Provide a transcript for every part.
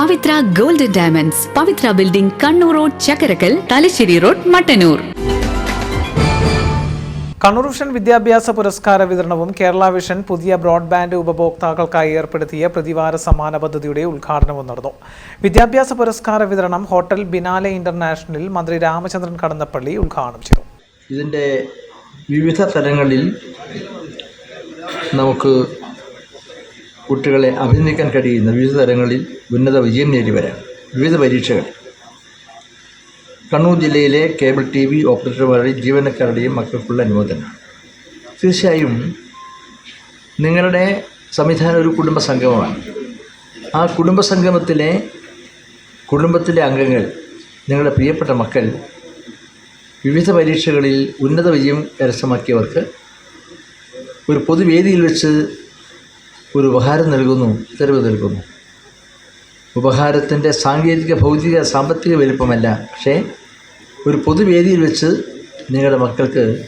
Pavithra golden diamonds. Pavithra building Kannur road Chakkarakkal Thalassery road Mattannur. Kannur vision വിദ്യാഭ്യാസ പുരസ്കാര വിതരണവും Kerala vision പുതിയ broadband ഉപഭോക്താക്കൾക്കായി ഏർപ്പെടുത്തിയ പ്രതിവാര സമ്മാന പദ്ധതിയുടെ ഉദ്ഘാടനവും നടന്നു. വിദ്യാഭ്യാസ പുരസ്കാര വിതരണം ഹോട്ടൽ ബിനാലെ ഇന്റർനാഷണലിൽ മന്ത്രി രാമചന്ദ്രൻ കടന്നപ്പള്ളി ഉദ്ഘാടനം ചെയ്തു. ഇതിന്റെ വിവിധ തലങ്ങളിൽ നമുക്ക് കുട്ടികളെ അഭിനന്ദിക്കാൻ കഴിയുന്ന വിവിധ തലങ്ങളിൽ ഉന്നത വിജയം നേടി വരാം വിവിധ പരീക്ഷകൾ. കണ്ണൂർ ജില്ലയിലെ കേബിൾ ടി വി ഓപ്പറേറ്റർമാരുടെയും ജീവനക്കാരുടെയും മക്കൾക്കുള്ള അനുമോദനമാണ് തീർച്ചയായും നിങ്ങളുടെ സംവിധാനം ഒരു കുടുംബ സംഗമമാണ് ആ കുടുംബ സംഗമത്തിലെ കുടുംബത്തിലെ അംഗങ്ങൾ നിങ്ങളുടെ പ്രിയപ്പെട്ട മക്കൾ വിവിധ പരീക്ഷകളിൽ ഉന്നത വിജയം കരസ്ഥമാക്കിയവർക്ക് ഒരു പൊതുവേദിയിൽ വെച്ച് ഒരു ഉപഹാരം നൽകുന്നു തെരുവ് നൽകുന്നു. ഉപഹാരത്തിന്റെ സാങ്കേതിക ഭൗതിക സാമ്പത്തിക വലിപ്പമല്ല. പക്ഷേ ഒരു പൊതുവേദിയിൽ വെച്ച് നിങ്ങളുടെ മക്കൾക്ക്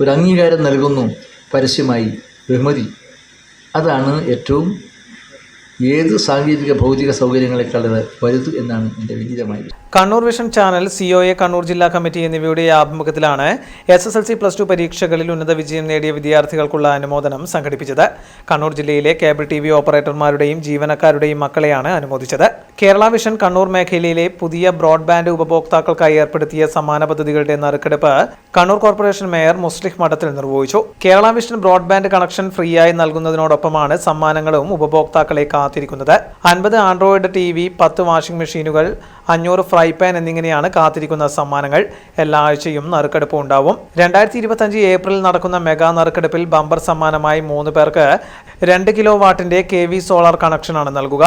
ഒരു അംഗീകാരം നൽകുന്നു. പരസ്യമായി ബഹുമതി. അതാണ് ഏറ്റവും ഏത് സാങ്കേതിക ഭൗതിക സൗകര്യങ്ങളെക്കാളത് വലുത് എന്നാണ് എന്റെ വിനീതമായി Kannur Vision channel COA Kannur ജില്ലാ കമ്മിറ്റി എന്നിവയുടെ ആഭിമുഖ്യത്തിലാണ് S S L C plus two പരീക്ഷകളിൽ ഉന്നത വിജയം നേടിയ വിദ്യാർത്ഥികൾക്കുള്ള അനുമോദനം സംഘടിപ്പിച്ചത്. കണ്ണൂർ ജില്ലയിലെ കേബിൾ ടി വി ഓപ്പറേറ്റർമാരുടെയും ജീവനക്കാരുടെയും മക്കളെയാണ് അനുമോദിച്ചത്. കേരള വിഷൻ കണ്ണൂർ മേഖലയിലെ പുതിയ ബ്രോഡ്ബാൻഡ് ഉപഭോക്താക്കൾക്കായി ഏർപ്പെടുത്തിയ സമാന പദ്ധതികളുടെ നറുക്കെടുപ്പ് കണ്ണൂർ കോർപ്പറേഷൻ മേയർ മുസ്ലിഹ് മഠത്തിൽ നിർവഹിച്ചു. കേരള വിഷൻ ബ്രോഡ്ബാൻഡ് കണക്ഷൻ ഫ്രീയായി നൽകുന്നതിനോടൊപ്പമാണ് സമ്മാനങ്ങളും ഉപഭോക്താക്കളെ കാത്തിരിക്കുന്നത്. അൻപത് ആൻഡ്രോയിഡ് ടി വി പത്ത് വാഷിംഗ് മെഷീനുകൾ അഞ്ഞൂറ് ഫ്രൈ പാൻ എന്നിങ്ങനെയാണ് കാത്തിരിക്കുന്ന സമ്മാനങ്ങൾ എല്ലാ ആഴ്ചയും നറുക്കെടുപ്പ് ഉണ്ടാവും. രണ്ടായിരത്തി ഇരുപത്തഞ്ച് ഏപ്രിൽ നടക്കുന്ന മെഗാ നറുക്കെടുപ്പിൽ ബമ്പർ സമ്മാനമായി മൂന്ന് പേർക്ക് രണ്ട് കിലോ വാട്ടിന്റെ കെ വി സോളാർ കണക്ഷനാണ് നൽകുക.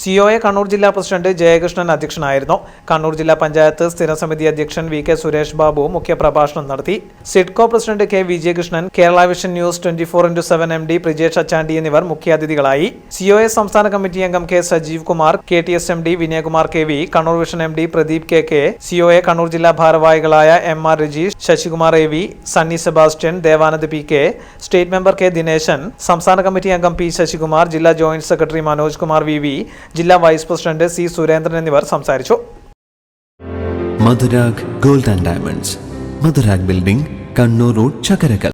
സിഒഎ കണ്ണൂർ ജില്ലാ പ്രസിഡന്റ് ജയകൃഷ്ണൻ അധ്യക്ഷനായിരുന്നു. കണ്ണൂർ ജില്ലാ പഞ്ചായത്ത് സ്ഥിരം സമിതി അധ്യക്ഷൻ വി കെ സുരേഷ് ബാബു മുഖ്യപ്രഭാഷണം നടത്തി. SIDCO president K Vijayakrishnan Kerala Vision news twenty four into seven M D Prijesh Achandi എന്നിവർ മുഖ്യാതിഥികളായി. സിഒഎ സംസ്ഥാന കമ്മിറ്റി അംഗം K Sajeev Kumar K T S M D Vinayakumar K V Kannur Vision M D Pradeep K K COA Kannur ജില്ലാ ഭാരവാഹികളായ M R Rajeesh Sasikumar A V Sunny Sebastian Devanand P K state member K Dineshan സംസ്ഥാന committee അംഗം P Sasikumar ജില്ലാ joint secretary Manoj Kumar V V ജില്ലാ vice president C Surendran എന്നിവർ സംസാരിച്ചു. Madhurag Gold and Diamonds Madhurag building Kannur road Chakkarakkal